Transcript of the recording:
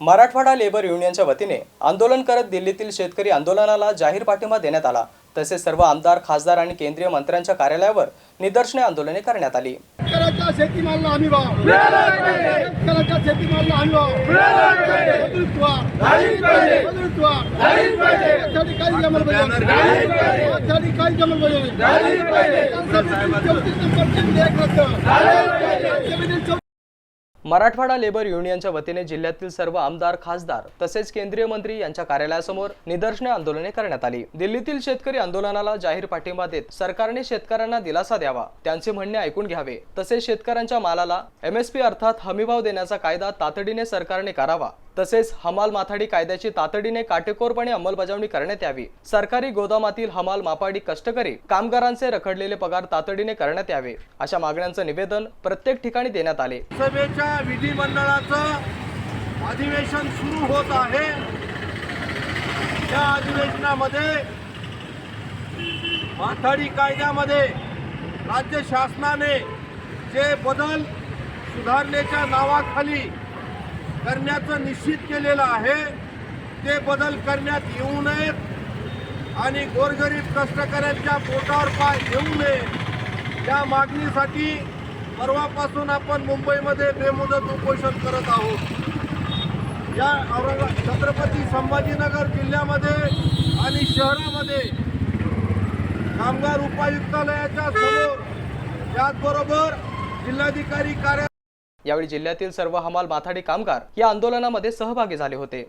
Marathwada labour युनियनच्या वतीने आंदोलन करत दिल्लीतील शेतकरी आंदोलनाला जाहीर पाठिंबा देण्यात आला. तसेच सर्व आमदार खासदार आणि केंद्रीय मंत्र्यांच्या कार्यालयावर निदर्शने आंदोलने करण्यात आली. मराठवाडा लेबर युनियनच्या वतीने जिल्ह्यातील सर्व आमदार खासदार तसेच केंद्रीय मंत्री यांच्या कार्यालयासमोर निदर्शने आंदोलने करण्यात आली. दिल्लीतील शेतकरी आंदोलनाला जाहीर पाठिंबा देत सरकारने शेतकऱ्यांना दिलासा द्यावा त्यांचे म्हणणे ऐकून घ्यावे. तसेच शेतकऱ्यांच्या मालाला एमएसपी अर्थात हमीभाव देण्याचा कायदा तातडीने सरकारने करावा. तसेच हमाल माथाडी कायद्याची तातडीने काटेकोरपणे अंमलबजावणी करण्यात यावी. सरकारी गोदामातील हमाल मापाडी कष्टकरी कामगारांचे रखडलेले पगार तातडीने करण्यात यावे अशा मागण्यांचं निवेदन प्रत्येक ठिकाणी देण्यात आले. सभेच्या विधिमंडळाचं अधिवेशन सुरू होत आहे. या अधिवेशनामध्ये माथाडी कायद्यामध्ये राज्य शासनाने जे बदल सुधारणेच्या नावाखाली करण्याचं निश्चित केलेलं आहे. ते बदल करण्यात येऊ नयेत आणि गोरगरीब कष्टकऱ्यांच्या पोटावर पाय घेऊ नये. या मागणीसाठी परवापासून आपण मुंबईमध्ये बेमुदत उपोषण करत आहोत. या औरंगा छत्रपती संभाजीनगर जिल्ह्यामध्ये आणि शहरामध्ये कामगार उपायुक्तालयाच्या समोर त्याचबरोबर जिल्हाधिकारी कार्या यावेळी जिल्ह्यातील सर्व हमाल माथाडी कामगार या आंदोलनामध्ये सहभागी झाले होते.